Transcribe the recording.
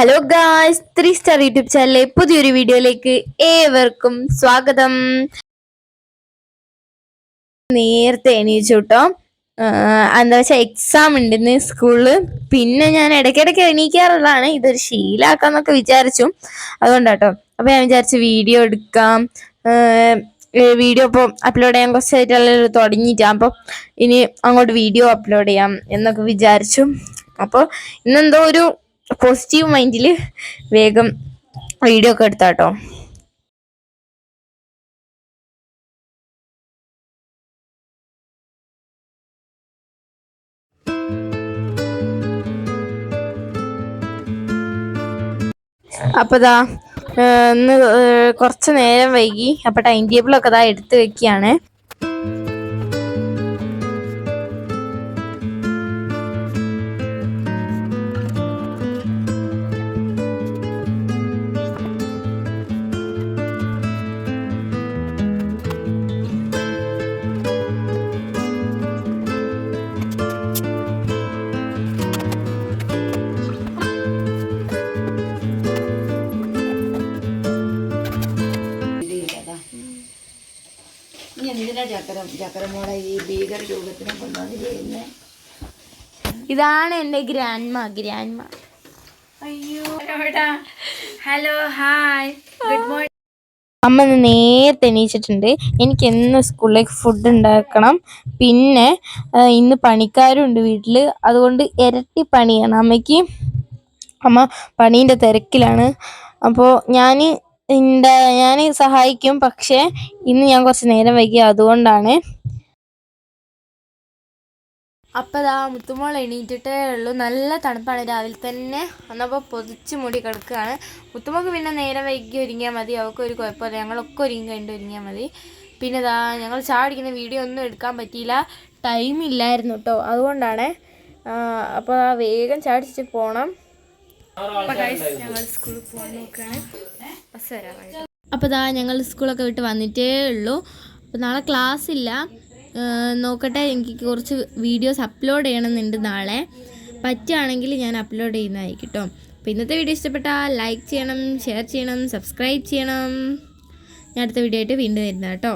Hello guys three star YouTube ചാനലിലെ പുതിയൊരു വീഡിയോയിലേക്ക് ഏവർക്കും സ്വാഗതം. നേരത്തെ എണീച്ചു കേട്ടോ എന്താ വെച്ചാൽ എക്സാം ഉണ്ട് ഇന്ന് സ്കൂളിൽ പിന്നെ ഞാൻ ഇടയ്ക്കിടയ്ക്ക് എണീക്കാറുള്ളതാണ്. ഇതൊരു ശീലാക്കാന്നൊക്കെ വിചാരിച്ചു. അതുകൊണ്ടാട്ടോ അപ്പോൾ ഞാൻ വിചാരിച്ചു വീഡിയോ എടുക്കാം. വീഡിയോ ഇപ്പോൾ അപ്ലോഡ് ചെയ്യാൻ കുറച്ച് കുറച്ചായിട്ടുള്ള തുടങ്ങിയിട്ടാ. അപ്പോൾ ഇനി അങ്ങോട്ട് വീഡിയോ അപ്ലോഡ് ചെയ്യാം എന്നൊക്കെ വിചാരിച്ചു. അപ്പോൾ ഇന്നെന്തോ ഒരു പോസിറ്റീവ് മൈൻഡിൽ വേഗം വീഡിയോ ഒക്കെ എടുത്താട്ടോ. അപ്പൊ ദാ ഇന്ന് കുറച്ച് നേരം വൈകി. അപ്പൊ ടൈം ടേബിൾ ഒക്കെ ദാ എടുത്തു വെക്കുകയാണ്. എന്തിനാ ചക്കരം ചക്കരമോടെ ഈ ഭീകര രൂപത്തിനെ കൊണ്ടുവന്ന് ചെയ്യുന്നേ? ഇതാണ് എന്റെ ഗ്രാൻഡ്മ ഗ്രാൻഡ്മ. അയ്യോ ഹലോ ഹായ്. ഗുഡ് മോർണിംഗ് അമ്മ ഇന്ന് നേരത്തെ എണീച്ചിട്ടുണ്ട്. എനിക്ക് എന്ന് സ്കൂളിലേക്ക് ഫുഡ് ഉണ്ടാക്കണം. പിന്നെ ഇന്ന് പണിക്കാരും ഉണ്ട് വീട്ടിൽ അതുകൊണ്ട് ഇരട്ടി പണിയാണ്. അമ്മയ്ക്ക് അമ്മ പണീന്റെ തിരക്കിലാണ്. അപ്പോൾ ഞാൻ എന്താ ഞാൻ സഹായിക്കും. പക്ഷേ ഇന്ന് ഞാൻ കുറച്ച് നേരം വൈകി അതുകൊണ്ടാണ്. അപ്പോൾ ദാ മുത്തുമോൾ എണീറ്റിട്ടേ ഉള്ളൂ. നല്ല തണുപ്പാണ്. രാവിലെ തന്നെ അന്നപ്പോൾ പൊതിച്ച് മൂടി കിടക്കുകയാണ്. മുത്തുമോൾക്ക് പിന്നെ നേരം വൈകി ഒരുങ്ങിയാൽ മതി. അവൾക്ക് ഒരു കുഴപ്പമില്ല. ഞങ്ങളൊക്കെ ഒരുങ്ങി കഴിഞ്ഞിട്ട് ഒരുങ്ങിയാൽ മതി. പിന്നെ ദാ ഞങ്ങൾ ചാടിക്കുന്ന വീഡിയോ ഒന്നും എടുക്കാൻ പറ്റിയില്ല. ടൈം ഇല്ലായിരുന്നു കേട്ടോ അതുകൊണ്ടാണ് അപ്പോൾ വേഗം ചാടിച്ച് പോകണം ഞങ്ങൾ സ്കൂളിൽ പോകാൻ നോക്കുകയാണ് ബസ് വരാൻ അപ്പോൾ ദാ ഞങ്ങൾ സ്കൂളൊക്കെ വിട്ട് വന്നിട്ടേ ഉള്ളൂ. അപ്പോൾ നാളെ ക്ലാസ് ഇല്ല. നോക്കട്ടെ എനിക്ക് കുറച്ച് വീഡിയോസ് അപ്ലോഡ് ചെയ്യണമെന്നുണ്ട് നാളെ. പറ്റുകയാണെങ്കിൽ ഞാൻ അപ്ലോഡ് ചെയ്യുന്നതായിരിക്കും കേട്ടോ അപ്പോൾ ഇന്നത്തെ വീഡിയോ ഇഷ്ടപ്പെട്ടാൽ ലൈക്ക് ചെയ്യണം ഷെയർ ചെയ്യണം സബ്സ്ക്രൈബ് ചെയ്യണം. ഞാൻ അടുത്ത വീഡിയോ ആയിട്ട് വീണ്ടും വരുന്നത് കേട്ടോ